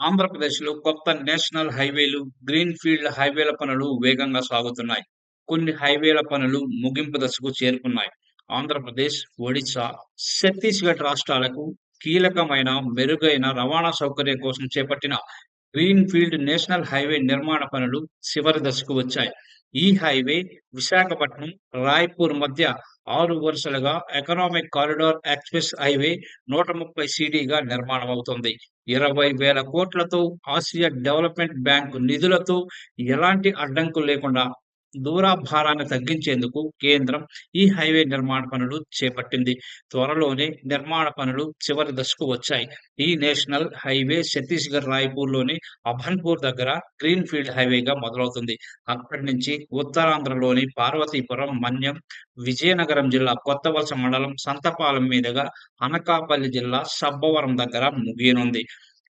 ఆంధ్రప్రదేశ్‌లో కొత్త national హైవేలు, green field హైవేల పనులు వేగంగా సాగుతున్నాయి. కొన్ని హైవేల పనులు ముగింపు దశకు చేరుకున్నాయి. ఆంధ్రప్రదేశ్, ఒడిశా, ఛత్తీస్‌గఢ్ రాష్ట్రాలకు కీలకమైన మెరుగైన రవాణా సౌకర్యం కోసం చేపట్టిన గ్రీన్ ఫీల్డ్ నేషనల్ హైవే నిర్మాణ పనులు చివరి దశకు వచ్చాయి. ఈ హైవే విశాఖపట్నం, రాయ్‌పూర్ మధ్య ఆరు వరుసలుగా ఎకనామిక్ కారిడార్ ఎక్స్‌ప్రెస్ హైవే నూట ముప్పై సిటీగా నిర్మాణం అవుతుంది ఇరవై వేల కోట్లతో ఆసియా డెవలప్‌మెంట్ బ్యాంక్ నిధులతో ఎలాంటి అడ్డంకులు లేకుండా దూరాభారాన్ని తగ్గించేందుకు కేంద్రం ఈ హైవే నిర్మాణ పనులు చేపట్టింది. త్వరలోనే నిర్మాణ పనులు చివరి దశకు వచ్చాయి. ఈ నేషనల్ హైవే ఛత్తీస్‌గఢ్ రాయ్‌పూర్‌లోని అభన్పూర్ దగ్గర గ్రీన్ ఫీల్డ్ హైవేగా మొదలవుతుంది. అక్కడి నుంచి ఉత్తరాంధ్రలోని పార్వతీపురం, మన్యం, విజయనగరం జిల్లా కొత్తవలస మండలం సంతపాలెం మీదుగా అనకాపల్లి జిల్లా సబ్బవరం దగ్గర ముగియనుంది.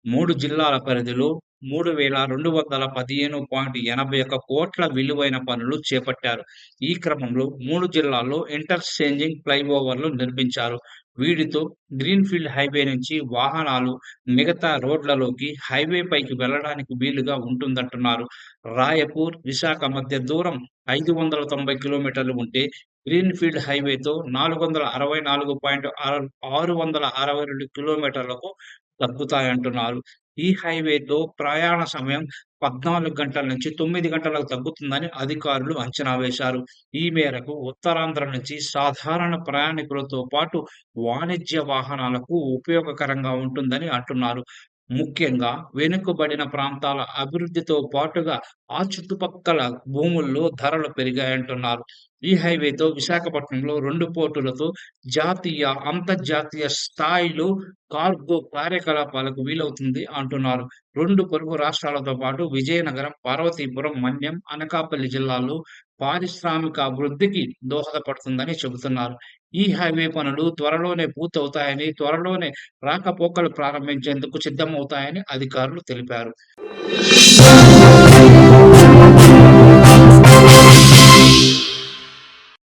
మూడు జిల్లాల పరిధిలో మూడు వేల రెండు వందల పదిహేను పాయింట్ ఎనభై ఒక్క కోట్ల విలువైన పనులు చేపట్టారు. ఈ క్రమంలో మూడు జిల్లాల్లో ఇంటర్చేంజింగ్ ఫ్లైఓవర్లు నిర్మించారు. వీటితో గ్రీన్ ఫీల్డ్ హైవే నుంచి వాహనాలు మిగతా రోడ్లలోకి, హైవే పైకి వెళ్ళడానికి వీలుగా ఉంటుందంటున్నారు. రాయపూర్, విశాఖ మధ్య దూరం ఐదు వందల తొంభై కిలోమీటర్లు ఉంటే గ్రీన్ ఫీల్డ్ హైవేతో నాలుగు వందల అరవై నాలుగు పాయింట్ ఆరు ఆరు వందల అరవై రెండు కిలోమీటర్లకు తగ్గుతాయంటున్నారు. ఈ హైవేతో ప్రయాణ సమయం పద్నాలుగు గంటల నుంచి తొమ్మిది గంటలకు తగ్గుతుందని అధికారులు అంచనా వేశారు. ఈ మేరకు ఉత్తరాంధ్ర నుంచి సాధారణ ప్రయాణికులతో పాటు వాణిజ్య వాహనాలకు ఉపయోగకరంగా ఉంటుందని అంటున్నారు. ముఖ్యంగా వెనుకబడిన ప్రాంతాల అభివృద్ధితో పాటుగా ఆ చుట్టుపక్కల భూముల్లో ధరలు పెరిగాయంటున్నారు. ఈ హైవేతో విశాఖపట్నంలో రెండు పోర్టులతో జాతీయ, అంతర్జాతీయ స్థాయిలో కార్గో కార్యకలాపాలకు వీలవుతుంది అంటున్నారు. రెండు పొరుగు రాష్ట్రాలతో పాటు విజయనగరం, పార్వతీపురం, మన్యం, అనకాపల్లి జిల్లాల్లో పారిశ్రామికాభివృద్ధికి దోహదపడుతుందని చెబుతున్నారు. ఈ హైవే పనులు త్వరలోనే పూర్తవుతాయని, త్వరలోనే రాకపోకలు ప్రారంభించేందుకు సిద్ధమవుతాయని అధికారులు తెలిపారు.